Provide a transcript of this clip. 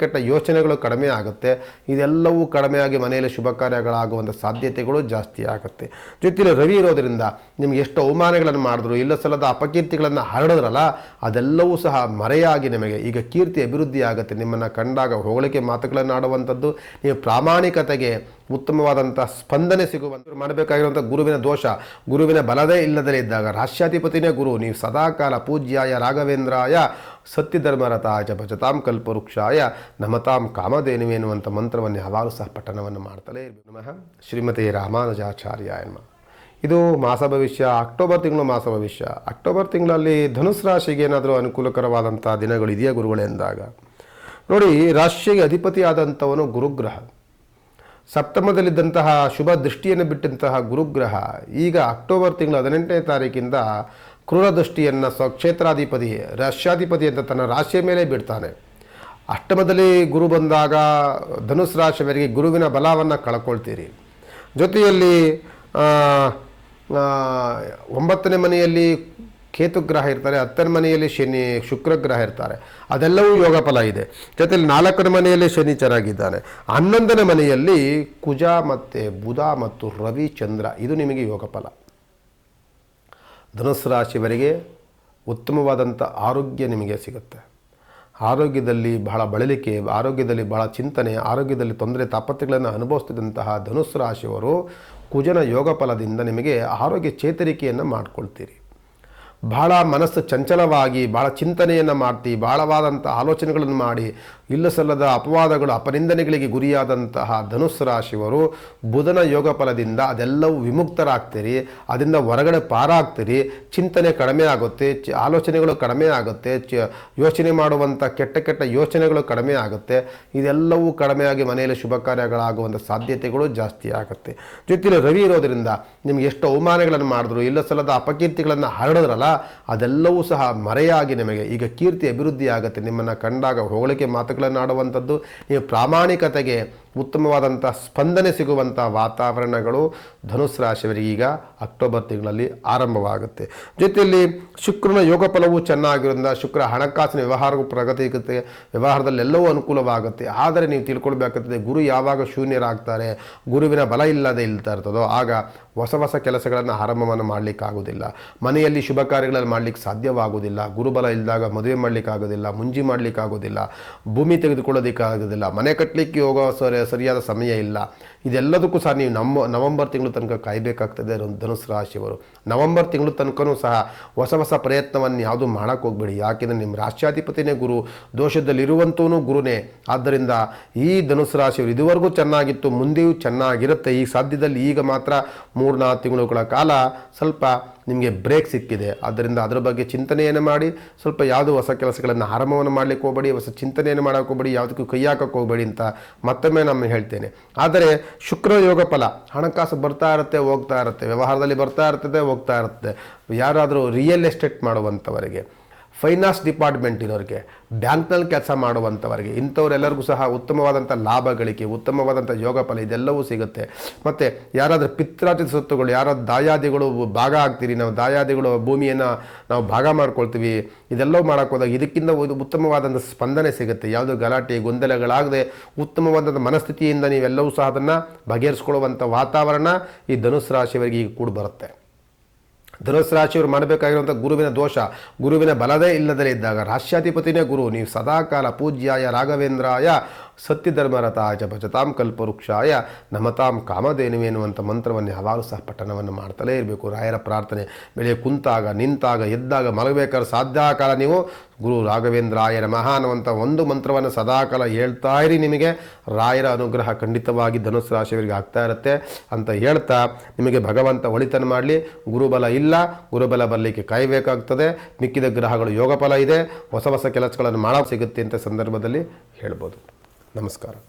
ಕೆಟ್ಟ ಯೋಚನೆಗಳು ಕಡಿಮೆ ಆಗುತ್ತೆ. ಇದೆಲ್ಲವೂ ಕಡಿಮೆಯಾಗಿ ಮನೆಯಲ್ಲಿ ಶುಭ ಕಾರ್ಯಗಳಾಗುವಂಥ ಸಾಧ್ಯತೆಗಳು ಜಾಸ್ತಿ ಆಗುತ್ತೆ. ಜೊತೆಲಿ ರವಿ ಇರೋದರಿಂದ ನಿಮ್ಗೆ ಎಷ್ಟು ಅವಮಾನಗಳನ್ನು ಮಾಡಿದ್ರು, ಇಲ್ಲ ಸಲದ ಅಪಕೀರ್ತಿಗಳನ್ನು ಹರಡಿದ್ರಲ್ಲ, ಅದೆಲ್ಲವೂ ಸಹ ಮರೆಯಾಗಿ ನಿಮಗೆ ಈಗ ಕೀರ್ತಿ ಅಭಿವೃದ್ಧಿ ಆಗುತ್ತೆ. ನಿಮ್ಮನ್ನು ಕಂಡಾಗ ಹೊಗಳಿಕೆ ಮಾತುಗಳನ್ನು ಆಡುವಂಥದ್ದು, ನೀವು ಪ್ರಾಮಾಣಿಕತೆಗೆ ಉತ್ತಮವಾದಂಥ ಸ್ಪಂದನೆ ಸಿಗುವಂಥ ಮಾಡಬೇಕಾಗಿರುವಂಥ ಗುರುವಿನ ದೋಷ, ಗುರುವಿನ ಬಲದೇ ಇಲ್ಲದಲೇ ಇದ್ದಾಗ ರಾಷ್ಟ್ರಾಧಿಪತಿನೇ ಗುರು, ನೀವು ಸದಾಕಾಲ ಪೂಜ್ಯಾಯ ರಾಘವೇಂದ್ರಾಯ ಸತ್ಯಧರ್ಮರತಾಯ ಭಜತಾಂ ಕಲ್ಪವೃಕ್ಷಾಯ, ನಮತಾಂ ಕಾಮಧೇನುವೆ ಎನ್ನುವಂಥ ಮಂತ್ರವನ್ನು ಹಲವಾರು ಸಹ ಪಠನವನ್ನು ಮಾಡ್ತಲೇ ಇರಬೇಕು. ನಮಃ. ಶ್ರೀಮತಿ ರಾಮಾನುಜಾಚಾರ್ಯ ಎನ್ನುವ ಇದು ಮಾಸ ಭವಿಷ್ಯ, ಅಕ್ಟೋಬರ್ ತಿಂಗಳು ಮಾಸ ಭವಿಷ್ಯ. ಅಕ್ಟೋಬರ್ ತಿಂಗಳಲ್ಲಿ ಧನುಸ್ ರಾಶಿಗೆ ಏನಾದರೂ ಅನುಕೂಲಕರವಾದಂಥ ದಿನಗಳು ಇದೆಯಾ ಗುರುಗಳೇ ಎಂದಾಗ ನೋಡಿ, ರಾಶಿಗೆ ಅಧಿಪತಿಯಾದಂಥವನು ಗುರುಗ್ರಹ. ಸಪ್ತಮದಲ್ಲಿದ್ದಂತಹ ಶುಭ ದೃಷ್ಟಿಯನ್ನು ಬಿಟ್ಟಂತಹ ಗುರುಗ್ರಹ ಈಗ ಅಕ್ಟೋಬರ್ ತಿಂಗಳ ಹದಿನೆಂಟನೇ ತಾರೀಕಿಂದ ಕ್ರೂರ ದೃಷ್ಟಿಯನ್ನು ಸ್ವಕ್ಷೇತ್ರಾಧಿಪತಿ ರಾಶ್ಯಾಧಿಪತಿ ಅಂತ ತನ್ನ ರಾಶಿಯ ಮೇಲೆ ಬಿಡ್ತಾನೆ ಅಷ್ಟಮದಲ್ಲಿ ಗುರು ಬಂದಾಗ ಧನುಸ್ ರಾಶಿಯವರಿಗೆ ಗುರುವಿನ ಬಲವನ್ನು ಕಳ್ಕೊಳ್ತೀರಿ. ಜೊತೆಯಲ್ಲಿ ಒಂಬತ್ತನೇ ಮನೆಯಲ್ಲಿ ಕೇತುಗ್ರಹ ಇರ್ತಾರೆ, ಹತ್ತನೇ ಮನೆಯಲ್ಲಿ ಶನಿ ಶುಕ್ರಗ್ರಹ ಇರ್ತಾರೆ. ಅದೆಲ್ಲವೂ ಯೋಗ ಫಲ ಇದೆ. ಜೊತೆಯಲ್ಲಿ ನಾಲ್ಕನೇ ಮನೆಯಲ್ಲಿ ಶನಿ ಚೆನ್ನಾಗಿದ್ದಾನೆ ಹನ್ನೊಂದನೇ ಮನೆಯಲ್ಲಿ ಕುಜ ಮತ್ತು ಬುಧ ಮತ್ತು ರವಿ ಚಂದ್ರ, ಇದು ನಿಮಗೆ ಯೋಗ ಫಲ. ಧನುಸ್ಸು ರಾಶಿಯವರಿಗೆ ಉತ್ತಮವಾದಂಥ ಆರೋಗ್ಯ ನಿಮಗೆ ಸಿಗುತ್ತೆ. ಆರೋಗ್ಯದಲ್ಲಿ ಬಹಳ ಬಳಲಿಕೆ, ಆರೋಗ್ಯದಲ್ಲಿ ಬಹಳ ಚಿಂತನೆ, ಆರೋಗ್ಯದಲ್ಲಿ ತೊಂದರೆ, ತಾಪತ್ರೆಗಳನ್ನು ಅನುಭವಿಸ್ತಿದ್ದಂತಹ ಧನುಸ್ಸು ರಾಶಿಯವರು ಕುಜನ ಯೋಗ ಫಲದಿಂದ ನಿಮಗೆ ಆರೋಗ್ಯ ಚೇತರಿಕೆಯನ್ನು ಮಾಡ್ಕೊಳ್ತೀರಿ. ಬಹಳ ಮನಸ್ಸು ಚಂಚಲವಾಗಿ ಭಾಳ ಚಿಂತನೆಯನ್ನು ಮಾಡ್ತಿ ಭಾಳವಾದಂಥ ಆಲೋಚನೆಗಳನ್ನು ಮಾಡಿ ಇಲ್ಲ ಸಲ್ಲದ ಅಪವಾದಗಳು ಅಪನಿಂದನೆಗಳಿಗೆ ಗುರಿಯಾದಂತಹ ಧನುಸ್ ರಾಶಿಯವರು ಬುಧನ ಯೋಗ ಫಲದಿಂದ ಅದೆಲ್ಲವೂ ವಿಮುಕ್ತರಾಗ್ತೀರಿ, ಅದರಿಂದ ಹೊರಗಡೆ ಪಾರಾಗ್ತೀರಿ, ಚಿಂತನೆ ಕಡಿಮೆ ಆಗುತ್ತೆ ಆಲೋಚನೆಗಳು ಕಡಿಮೆ ಆಗುತ್ತೆ ಯೋಚನೆ ಮಾಡುವಂಥ ಕೆಟ್ಟ ಕೆಟ್ಟ ಯೋಚನೆಗಳು ಕಡಿಮೆ ಆಗುತ್ತೆ, ಇದೆಲ್ಲವೂ ಕಡಿಮೆಯಾಗಿ ಮನೆಯಲ್ಲಿ ಶುಭ ಕಾರ್ಯಗಳಾಗುವಂಥ ಸಾಧ್ಯತೆಗಳು ಜಾಸ್ತಿ ಆಗುತ್ತೆ. ಜೊತೆಲಿ ರವಿ ಇರೋದರಿಂದ ನಿಮ್ಗೆ ಎಷ್ಟು ಅವಮಾನಗಳನ್ನು ಮಾಡಿದ್ರು ಇಲ್ಲ ಸಲ್ಲದ ಅಪಕೀರ್ತಿಗಳನ್ನು ಹರಡಿದ್ರಲ್ಲ ಅದೆಲ್ಲವೂ ಸಹ ಮರೆಯಾಗಿ ನಿಮಗೆ ಈಗ ಕೀರ್ತಿ ಅಭಿವೃದ್ಧಿ ಆಗುತ್ತೆ ನಿಮ್ಮನ್ನು ಕಂಡಾಗ ಹೊಗಳಿಕೆ ಮಾತುಗಳನ್ನು ಆಡುವಂಥದ್ದು ನೀವು ಪ್ರಾಮಾಣಿಕತೆಗೆ ಉತ್ತಮವಾದಂಥ ಸ್ಪಂದನೆ ಸಿಗುವಂಥ ವಾತಾವರಣಗಳು ಧನುಸ್ ರಾಶಿಯವರಿಗೆ ಈಗ ಅಕ್ಟೋಬರ್ ತಿಂಗಳಲ್ಲಿ ಆರಂಭವಾಗುತ್ತೆ. ಜೊತೆಯಲ್ಲಿ ಶುಕ್ರನ ಯೋಗ ಫಲವು ಚೆನ್ನಾಗಿರೋದ್ರಿಂದ ಶುಕ್ರ ಹಣಕಾಸಿನ ವ್ಯವಹಾರವು ಪ್ರಗತಿಗುತ್ತೆ ವ್ಯವಹಾರದಲ್ಲಿ ಎಲ್ಲವೂ ಅನುಕೂಲವಾಗುತ್ತೆ. ಆದರೆ ನೀವು ತಿಳ್ಕೊಳ್ಬೇಕಾಗ್ತದೆ ಗುರು ಯಾವಾಗ ಶೂನ್ಯರಾಗ್ತಾರೆ? ಗುರುವಿನ ಬಲ ಇಲ್ಲದೆ ಇಲ್ತಾ ಇರ್ತದೋ? ಆಗ ಹೊಸ ಹೊಸ ಕೆಲಸಗಳನ್ನು ಆರಂಭವನ್ನು ಮಾಡಲಿಕ್ಕಾಗೋದಿಲ್ಲ ಮನೆಯಲ್ಲಿ ಶುಭ ಕಾರ್ಯಗಳನ್ನು ಮಾಡಲಿಕ್ಕೆ ಸಾಧ್ಯವಾಗುವುದಿಲ್ಲ. ಗುರುಬಲ ಇಲ್ಲದಾಗ ಮದುವೆ ಮಾಡಲಿಕ್ಕಾಗೋದಿಲ್ಲ ಮುಂಜಿ ಮಾಡಲಿಕ್ಕಾಗೋದಿಲ್ಲ ಭೂಮಿ ತೆಗೆದುಕೊಳ್ಳೋದಕ್ಕಾಗೋದಿಲ್ಲ ಮನೆ ಕಟ್ಟಲಿಕ್ಕೆ ಯೋಗ ಸರಿ ಸರಿಯಾದ ಸಮಯ ಇಲ್ಲ. ಇದೆಲ್ಲದಕ್ಕೂ ಸಹ ನೀವು ನಮ್ಮ ನವಂಬರ್ ತಿಂಗಳು ತನಕ ಕಾಯಬೇಕಾಗ್ತದೆ ಧನುಸ್ ರಾಶಿಯವರು. ನವಂಬರ್ ತಿಂಗಳು ತನಕನೂ ಸಹ ಹೊಸ ಹೊಸ ಪ್ರಯತ್ನವನ್ನು ಯಾವುದೂ ಮಾಡೋಕ್ಕೆ ಹೋಗಬೇಡಿ. ಯಾಕೆಂದರೆ ನಿಮ್ಮ ರಾಷ್ಟ್ರಾಧಿಪತಿನೇ ಗುರು ದೋಷದಲ್ಲಿರುವಂತೂ ಗುರುನೇ. ಆದ್ದರಿಂದ ಈ ಧನುಸ್ ರಾಶಿಯವರು ಇದುವರೆಗೂ ಚೆನ್ನಾಗಿತ್ತು, ಮುಂದೆಯೂ ಚೆನ್ನಾಗಿರುತ್ತೆ. ಈ ಸಾಧ್ಯದಲ್ಲಿ ಈಗ ಮಾತ್ರ ಮೂರು ನಾಲ್ಕು ತಿಂಗಳುಗಳ ಕಾಲ ಸ್ವಲ್ಪ ನಿಮಗೆ ಬ್ರೇಕ್ ಸಿಕ್ಕಿದೆ. ಆದ್ದರಿಂದ ಅದರ ಬಗ್ಗೆ ಚಿಂತನೆಯನ್ನು ಮಾಡಿ, ಸ್ವಲ್ಪ ಯಾವುದು ಹೊಸ ಕೆಲಸಗಳನ್ನು ಆರಂಭವನ್ನು ಮಾಡಲಿಕ್ಕೆ ಹೋಗಬೇಡಿ, ಹೊಸ ಚಿಂತನೆಯನ್ನು ಮಾಡೋಕ್ಕೆ ಹೋಗಬೇಡಿ, ಯಾವುದಕ್ಕೂ ಕೈ ಹಾಕಕ್ಕೆ ಹೋಗಬೇಡಿ ಅಂತ ಮತ್ತೊಮ್ಮೆ ನಾನು ಹೇಳ್ತೇನೆ. ಆದರೆ ಶುಕ್ರ ಯೋಗ ಫಲ, ಹಣಕಾಸು ಬರ್ತಾ ಇರುತ್ತೆ, ಹೋಗ್ತಾ ಇರುತ್ತೆ. ವ್ಯವಹಾರದಲ್ಲಿ ಬರ್ತಾ ಇರ್ತದೆ, ಹೋಗ್ತಾ ಇರುತ್ತೆ. ಯಾರಾದರೂ ರಿಯಲ್ ಎಸ್ಟೇಟ್ ಮಾಡುವಂಥವರಿಗೆ ಫೈನಾನ್ಸ್ ಡಿಪಾರ್ಟ್ಮೆಂಟ್ ಇರೋರಿಗೆ, ಬ್ಯಾಂಕ್ನಲ್ಲಿ ಕೆಲಸ ಮಾಡುವಂಥವರಿಗೆ, ಇಂಥವರೆಲ್ಲರಿಗೂ ಸಹ ಉತ್ತಮವಾದಂಥ ಲಾಭ ಗಳಿಕೆ ಉತ್ತಮವಾದಂಥ ಯೋಗ ಫಲ ಇದೆಲ್ಲವೂ ಸಿಗುತ್ತೆ. ಮತ್ತು ಯಾರಾದರೂ ಪಿತ್ರಾರ್ಜಿತ ಸ್ವತ್ತುಗಳು ಯಾರಾದ್ರು ದಾಯಾದಿಗಳು ಭಾಗ ಆಗ್ತೀರಿ, ನಾವು ದಾಯಾದಿಗಳು ಭೂಮಿಯನ್ನು ನಾವು ಭಾಗ ಮಾಡ್ಕೊಳ್ತೀವಿ, ಇದೆಲ್ಲವೂ ಹೋದಾಗ ಇದಕ್ಕಿಂತ ಒಂದು ಉತ್ತಮವಾದಂಥ ಸ್ಪಂದನೆ ಸಿಗುತ್ತೆ. ಯಾವುದೋ ಗಲಾಟೆ, ಗೊಂದಲಗಳಾಗದೆ ಉತ್ತಮವಾದಂಥ ಮನಸ್ಥಿತಿಯಿಂದ ನೀವೆಲ್ಲವೂ ಸಹ ಅದನ್ನು ಬಗೆಹರಿಸ್ಕೊಳ್ಳುವಂಥ ವಾತಾವರಣ ಈ ಧನುಸ್ ರಾಶಿಯವರಿಗೆ ಈಗ ಕೂಡ ಬರುತ್ತೆ ಧನುಸ್ ರಾಶಿಯವರು ಮಾಡಬೇಕಾಗಿರುವಂಥ ಗುರುವಿನ ದೋಷ, ಗುರುವಿನ ಬಲದೇ ಇಲ್ಲದಲೇ ಇದ್ದಾಗ ರಾಷ್ಟ್ರಾಧಿಪತಿನೇ ಗುರು, ನೀವು ಸದಾಕಾಲ ಪೂಜ್ಯಾಯ ರಾಘವೇಂದ್ರಾಯ ಸತ್ಯಧರ್ಮರತಾಯ ಭಜತಾಂ ಕಲ್ಪವೃಕ್ಷಾಯ, ನಮತಾಂ ಕಾಮಧೇನುವೆ ಎನ್ನುವಂಥ ಮಂತ್ರವನ್ನು ಯಾವಾಗಲೂ ಸಹ ಪಠಣವನ್ನು ಮಾಡ್ತಲೇ ಇರಬೇಕು. ರಾಯರ ಪ್ರಾರ್ಥನೆ, ಬೆಳೆ ಕುಂತಾಗ, ನಿಂತಾಗ, ಎದ್ದಾಗ ಮಲಗಬೇಕಾದ್ರೆ ಸಾಧ್ಯ ಕಾಲ ನೀವು. ಗುರು ರಾಘವೇಂದ್ರಾಯ ನಮಃ ಅನ್ನುವಂಥ ಒಂದು ಮಂತ್ರವನ್ನು ಸದಾಕಾಲ ಹೇಳ್ತಾ ಇರಿ ನಿಮಗೆ. ರಾಯರ ಅನುಗ್ರಹ ಖಂಡಿತವಾಗಿ ಧನುಸ್ ರಾಶಿಯವರಿಗೆ ಆಗ್ತಾ ಇರುತ್ತೆ ಅಂತ ಹೇಳ್ತಾ ನಿಮಗೆ ಭಗವಂತ ಒಳಿತನ ಮಾಡಲಿ. ಗುರುಬಲ ಇಲ್ಲ, ಗುರುಬಲ ಬರಲಿಕ್ಕೆ ಕಾಯಬೇಕಾಗ್ತದೆ. ಮಿಕ್ಕಿದ ಗ್ರಹಗಳು ಯೋಗಫಲ ಇದೆ. ಹೊಸ ಹೊಸ ಕೆಲಸಗಳನ್ನು ಮಾಡೋ ಸಿಗುತ್ತೆ ಅಂತ ಸಂದರ್ಭದಲ್ಲಿ ಹೇಳ್ಬೋದು. నమస్కారం